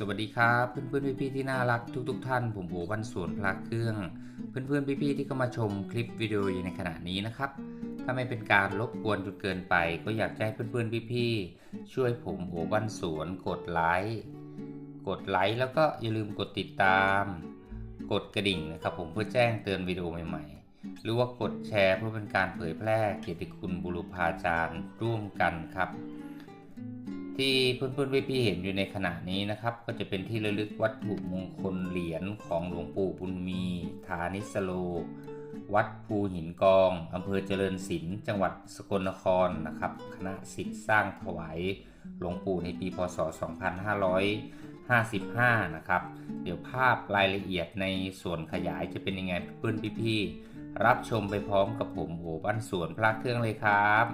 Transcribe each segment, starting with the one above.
สวัสดีครับเพื่อนๆพี่ๆที่น่ารักทุกๆทท่าน ผมโอวันสวนพระเครื่อง เพื่อนๆพี่ๆที่เข้ามาชมคลิปวิดีโออยู่ในขณะนี้นะครับ ถ้าไม่เป็นการรบกวนจนเกินไป ก็อยากให้เพื่อนๆพี่ๆช่วยผมโอวันสวนกดไลค์กดไลค์แล้วก็อย่าลืมกดติดตาม กดกระดิ่งนะครับ ผมเพื่อแจ้งเตือนวิดีโอใหม่ๆ หรือว่ากดแชร์เพื่อเป็นการเผยแพร่เกียรติคุณบุรุพาจารย์ร่วมกันครับ ที่เพื่อนๆพี่ๆเห็นอยู่ในขณะนี้นะครับ ก็จะเป็นที่ระลึกวัตถุมงคลเหรียญของหลวงปู่บุญมีฐานิสโล วัดภูหินกองอำเภอเจริญศิลป์จังหวัดสกลนครนะครับ คณะสิทธิ์สร้างถวายหลวงปู่ในปีพศ 2555 นะครับ เดี๋ยวภาพรายละเอียดในส่วนขยายจะเป็นยังไงเพื่อนๆพี่ๆรับชมไปพร้อมกับผมโอบ้านสวนพระเครื่องเลยครับ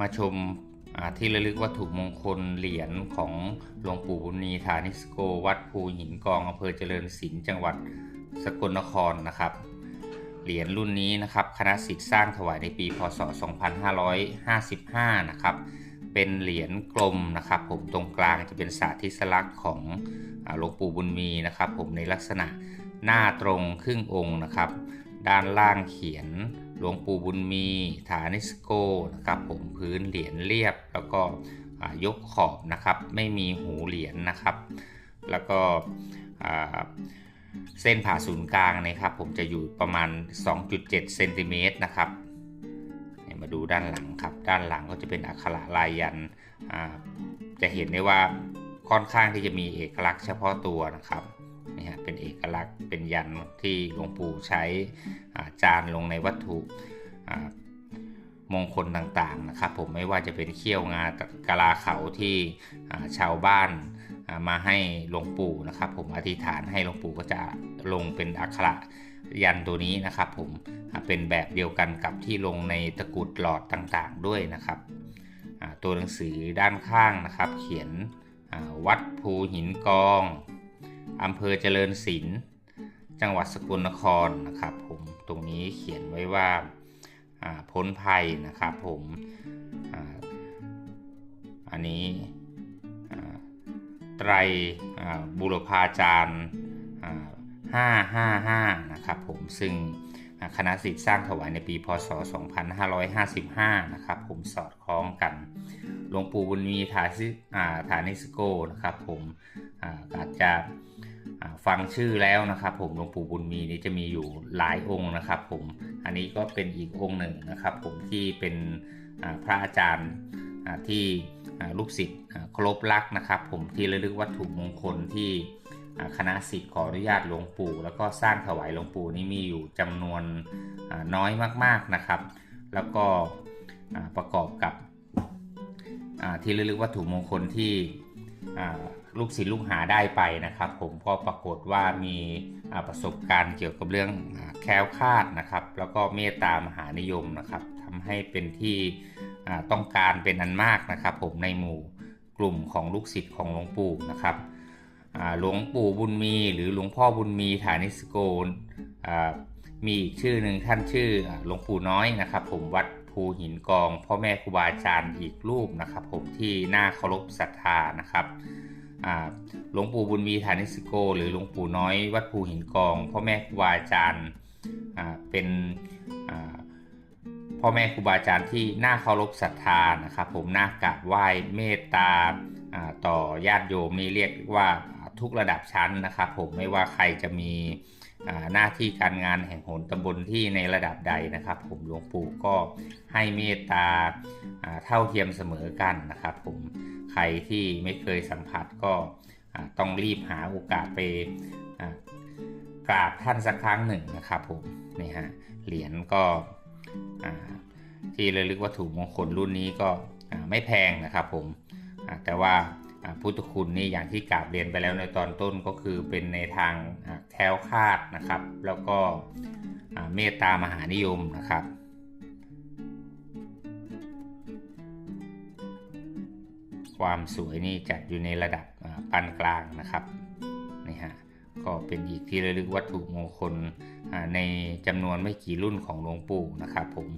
มาชมที่ระลึกวัตถุมงคลเหรียญของหลวงปู่บุญมีฐานิสโก วัดภูหินกองอำเภอเจริญศิลป์จังหวัดสกลนครนะครับ เหรียญรุ่นนี้นะครับคณะสิทธิ์สร้างถวายในปีพศ 2555 นะครับ เป็นเหรียญกลมนะครับผมตรงกลางจะเป็นสาธิสลักษณ์ของหลวงปู่บุญมีนะครับ ผมในลักษณะหน้าตรงครึ่งองค์นะครับ ด้านล่างเขียนหลวงปู่บุญมี ฐานิสโกนะครับผมพื้นเหรียญเรียบ แล้วก็ยกขอบนะครับ ไม่มีหูเหรียญนะครับ แล้วก็เส้นผ่าศูนย์กลางนะครับ ผมจะอยู่ประมาณ 2.7เซนติเมตรนะครับมาดูด้านหลังครับ ด้านหลังก็จะเป็นอักขระลายยันจะเห็นได้ว่าค่อนข้างที่จะมีเอกลักษณ์เฉพาะตัวนะครับ นี่ฮะเป็นเอกลักษณ์เป็นยันที่หลวงปู่ใช้จานลงในวัตถุมงคลต่างๆนะครับผมไม่ว่าจะเป็นเขี้ยวงากะลาเขาที่ชาวบ้านมาให้หลวงปู่นะครับผมอธิษฐานให้หลวงปู่ก็จะลงเป็นอักขระยันตัวนี้นะครับผมเป็นแบบเดียวกันกับที่ลงในตะกุดหลอดต่างๆด้วยนะครับตัวหนังสือด้านข้างนะครับ เขียนวัดภูหินกอง อำเภอเจริญศิลป์จังหวัดสกลนครนะครับ ผมตรงนี้เขียนไว้ว่าพ้นภัยนะครับ ผมอันนี้ไตรบุรพาจารย์555 นะครับผมซึ่งคณะสิทธิ์สร้างถวายในปีพศ 2555 นะครับผมสอดคล้องกัน หลวงปู่บุญมีฐานิฐานิสโกนะครับผมอาจจะ ฟังชื่อแล้วนะครับ ผมหลวงปู่บุญมีนี่จะมีอยู่หลายองค์นะครับ ผมอันนี้ก็เป็นอีกองค์หนึ่งนะครับ ผมที่เป็นพระอาจารย์ที่ลูกศิษย์เคารพรักนะครับ ผมที่ระลึกวัตถุมงคลที่คณะศิษย์ขออนุญาตหลวงปู่ แล้วก็สร้างถวายหลวงปู่นี้มีอยู่จำนวนน้อยมากๆนะครับ แล้วก็ประกอบกับที่ระลึกวัตถุมงคลที่ ลูกศิษย์ลูกหาได้ไปนะครับ ผมก็ปรากฏว่ามีประสบการณ์เกี่ยวกับเรื่องแคล้วคาดนะครับ แล้วก็เมตตามหานิยมนะครับทำให้เป็นที่ต้องการเป็นอันมากนะครับ ผมในหมู่กลุ่มของลูกศิษย์ของหลวงปู่นะครับหลวงปู่บุญมีหรือหลวงพ่อบุญมีฐานิสโกนมีอีกชื่อหนึ่งท่านชื่อหลวงปู่น้อยนะครับ ผมวัดภูหินกอง พ่อแม่ครูบาอาจารย์อีกรูปนะครับ ผมที่น่าเคารพศรัทธานะครับ หลวงปู่บุญมีฐานิสโก หรือหลวงปู่น้อยวัดภูหินกองพ่อแม่ครูบาอาจารย์เป็นพ่อแม่ครูบาอาจารย์ที่น่าเคารพศรัทธานะครับผมน่ากราบไหว้เมตตาต่อญาติโยมนี่เรียกว่าทุกระดับชั้นนะครับผมไม่ว่าใครจะมี หน้าที่การงานแห่งโหนตำบลที่ในระดับใดนะครับ ผมหลวงปู่ก็ให้เมตตาเท่าเทียมเสมอกันนะครับ ผมใครที่ไม่เคยสัมผัสก็ต้องรีบหาโอกาสไปกราบท่านสักครั้งหนึ่งนะครับผมนี่ฮะเหรียญก็ที่ระลึกวัตถุมงคลรุ่นนี้ก็ไม่แพงนะครับผมแต่ว่า พุทธคุณนี่อย่างที่กราบเรียนไปแล้วในตอนต้นก็คือเป็นในทางแคล้วคลาดนะครับ แล้วก็เมตตามหานิยมนะครับ ความสวยนี่จัดอยู่ในระดับปานกลางนะครับนี่ฮะก็เป็นอีกที่ระลึกวัตถุมงคลในจำนวนไม่กี่รุ่นของหลวงปู่นะครับผม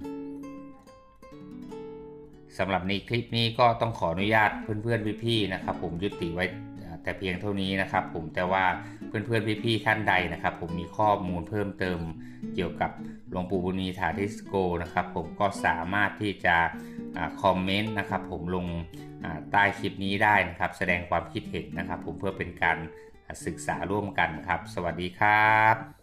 สำหรับในคลิปนี้ก็ต้องขออนุญาตเพื่อนๆพี่ๆนะครับผมยุติไว้แต่เพียงเท่านี้นะครับผมแต่ว่าเพื่อนๆพี่ๆท่านใดนะครับ ผมมีข้อมูลเพิ่มเติมเกี่ยวกับหลวงปู่บุญมีถาทิสโกนะครับผมก็สามารถที่จะคอมเมนต์นะครับผมลงใต้คลิปนี้ได้นะครับ แสดงความคิดเห็นนะครับ ผมเพื่อเป็นการศึกษาร่วมกันครับ สวัสดีครับ